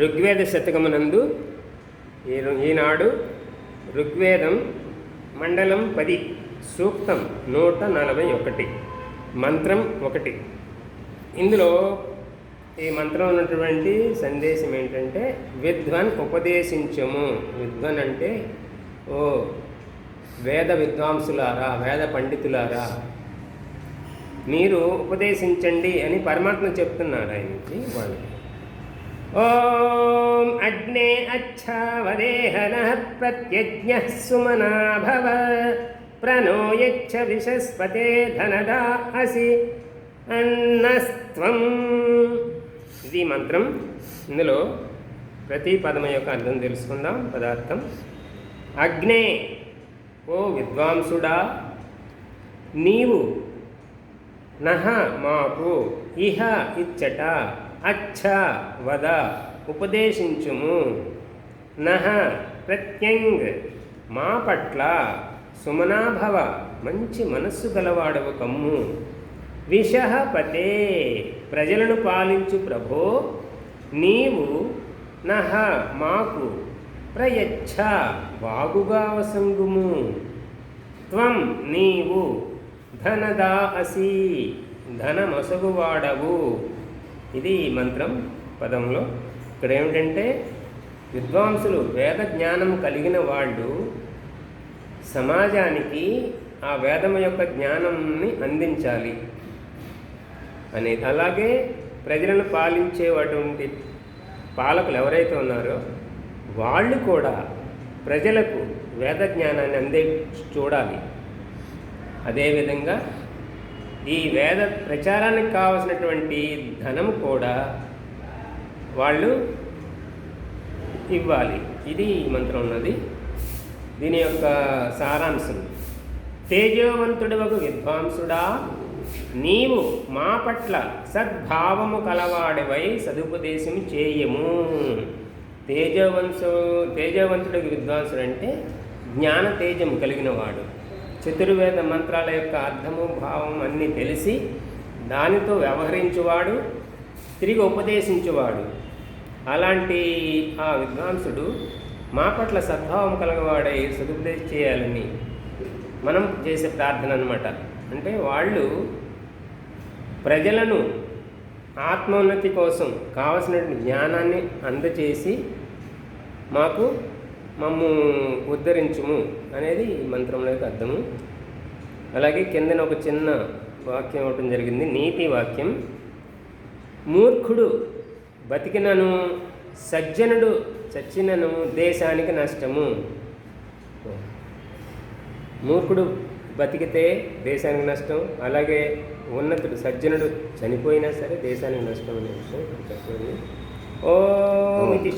ఋగ్వేద శతకమునందు ఈ ఈనాడు ఋగ్వేదం మండలం పది సూక్తం నూట నలభై ఒకటి మంత్రం ఒకటి. ఇందులో ఈ మంత్రం ఉన్నటువంటి సందేశం ఏంటంటే విద్వన్ ఉపదేశించము. విద్వన్ అంటే ఓ వేద విద్వాంసులారా వేద పండితులారా మీరు ఉపదేశించండి అని పరమాత్మ చెప్తున్నారు ఆయనకి వాళ్ళకి. ఓం అగ్నే అచ్ఛావదేహన ప్రత్యజ్ఞ సుమనా భవ ప్రణో యచ్చ విశస్పతే ధనదా అసి అన్నస్త్వం ఇది మంత్రం. ఇందులో ప్రతి పదం యొక్క అర్థం తెలుసుకుందాం. పదార్థం. అగ్నే. ఓ విద్వాంసుడా నీవు నహ మాకు ఇహ ఇచ్చట అచ్చ వద ఉపదేశించుము. నహ ప్రత్యంగ్ మా పట్ల సుమనాభవ మంచి మనస్సు గలవాడవు కమ్ము. విషహ పతే ప్రజలను పాలించు ప్రభో నీవు నహ మాకు ప్రయచ్ఛ వాగుగా వసంగుము. త్వం నీవు ధనదా అసి ధనమసగువాడవు. ఇది ఈ మంత్రం పదంలో. ఇక్కడ ఏమిటంటే విద్వాంసులు వేద జ్ఞానం కలిగిన వాళ్ళు సమాజానికి ఆ వేదం యొక్క జ్ఞానంని అందించాలి అనేది అలాగే ప్రజలను పాలించేటువంటి పాలకులు ఎవరైతే ఉన్నారో వాళ్ళు కూడా ప్రజలకు వేద జ్ఞానాన్ని అందే చూడాలి. అదేవిధంగా ఈ వేద ప్రచారానికి కావలసినటువంటి ధనం కూడా వాళ్ళు ఇవ్వాలి. ఇది ఈ మంత్రం ఉన్నది. దీని యొక్క సారాంశం. తేజోవంతుడు ఒక విద్వాంసుడా నీవు మా పట్ల సద్భావము కలవాడివై సదుపదేశం చేయము. తేజవంశు తేజవంతుడు విద్వాంసుడు అంటే జ్ఞాన తేజం కలిగినవాడు. చతుర్వేద మంత్రాల యొక్క అర్థము భావం అన్నీ తెలిసి దానితో వ్యవహరించువాడు తిరిగి ఉపదేశించువాడు. అలాంటి ఆ విద్వాంసుడు మా పట్ల సద్భావం కలగవాడై సదుపదేశం చేయాలని మనం చేసే ప్రార్థన అనమాట అంటే వాళ్ళు ప్రజలను ఆత్మోన్నతి కోసం కావలసినటువంటి జ్ఞానాన్ని అందచేసి మాకు మమ్ము ఉద్ధరించుము అనేది ఈ మంత్రంలో యొక్క అర్థము. అలాగే కిందన ఒక చిన్న వాక్యం ఇవ్వటం జరిగింది. నీతి వాక్యం. మూర్ఖుడు బతికినను సజ్జనుడు చచ్చినను దేశానికి నష్టము. మూర్ఖుడు బతికితే దేశానికి నష్టం అలాగే ఉన్నతుడు సజ్జనుడు చనిపోయినా సరే దేశానికి నష్టం అనే విషయం ఇక్కడ చెప్పండి ఓ ఇది